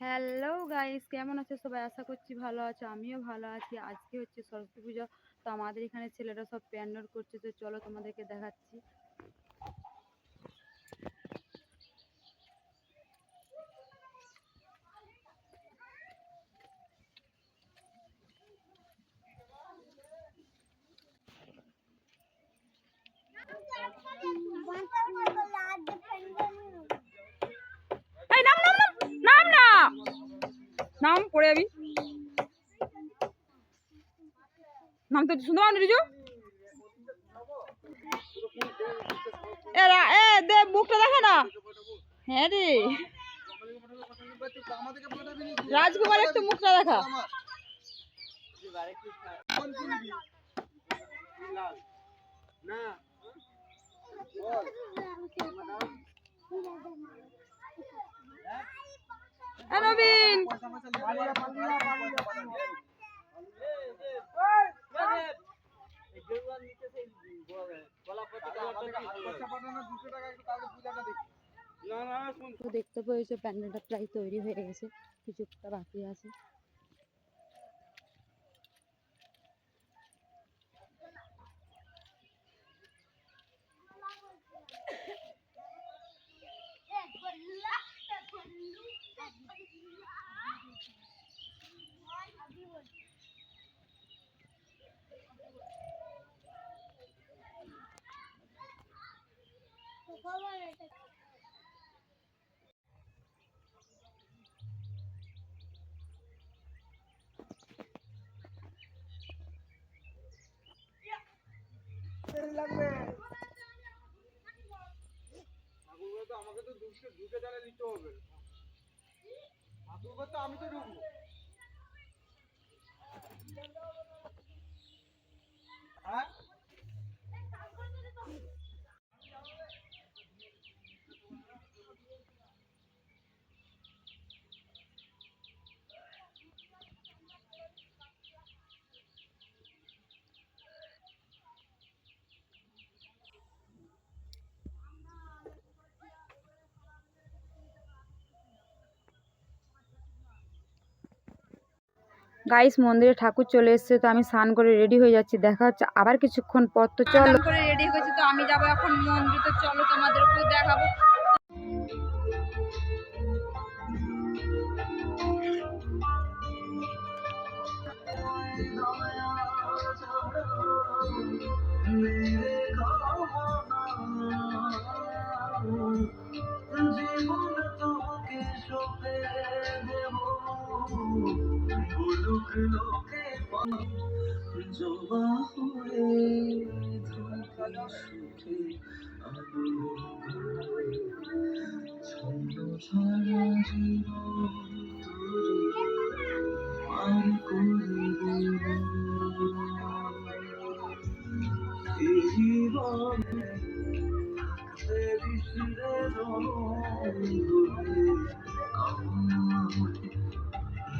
Hello guys কেমন আছে? সবাই আশা করছি ভালো আছো। আমিও ভালো আছি। আজকে হচ্ছে সরস্বতী পুজো। তো আমাদের এখানে ছেলেরা সব প্যান্ডেল করছে। তো চলো তোমাদেরকে দেখাচ্ছি এই নাম নাম নাম নাম না নাম, পড়ে যাবি। নাম তো শুনতে পাও রিজু? এ রা- এ, দে, বুকটা দেখা না। হ্যাঁ রে। রাজকুমার একটু মুখটা দেখা। তো দেখতে পেয়েছো প্যান্ডেলটা প্রায় তৈরি হয়ে গেছে কিছুটা বাকি আছে আমাকে তো ঢুকে ঢুকে জানে নিতে হবে ঠাকুর তো আমি তো ঢুকবো হ্যাঁ গাইস মন্দিরে ঠাকুর চলে এসছে, তো আমি স্নান করে রেডি হয়ে যাচ্ছি। দেখা হচ্ছে আবার কিছুক্ষণ পর, তো চলো। করে রেডি হয়েছে, তো আমি যাব এখন মন্দিরে, তো চলো তোমাদেরকেও দেখাবো। বলুক লোকে জবা হয়ে ধুকে সুখে ছন্দ ছাড়া জীবন আর করে দেব এই জীবনে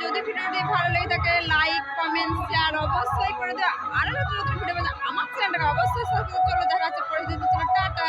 যদি ভিডিওটি ভালো লেগে থাকে লাইক কমেন্ট শেয়ার অবশ্যই করে দেবে আরও নতুন নতুন ভিডিও আমার চ্যানেলটাকে অবশ্যই সাবস্ক্রাইব করবে দেখা যাচ্ছে পরে দিতে টাটা!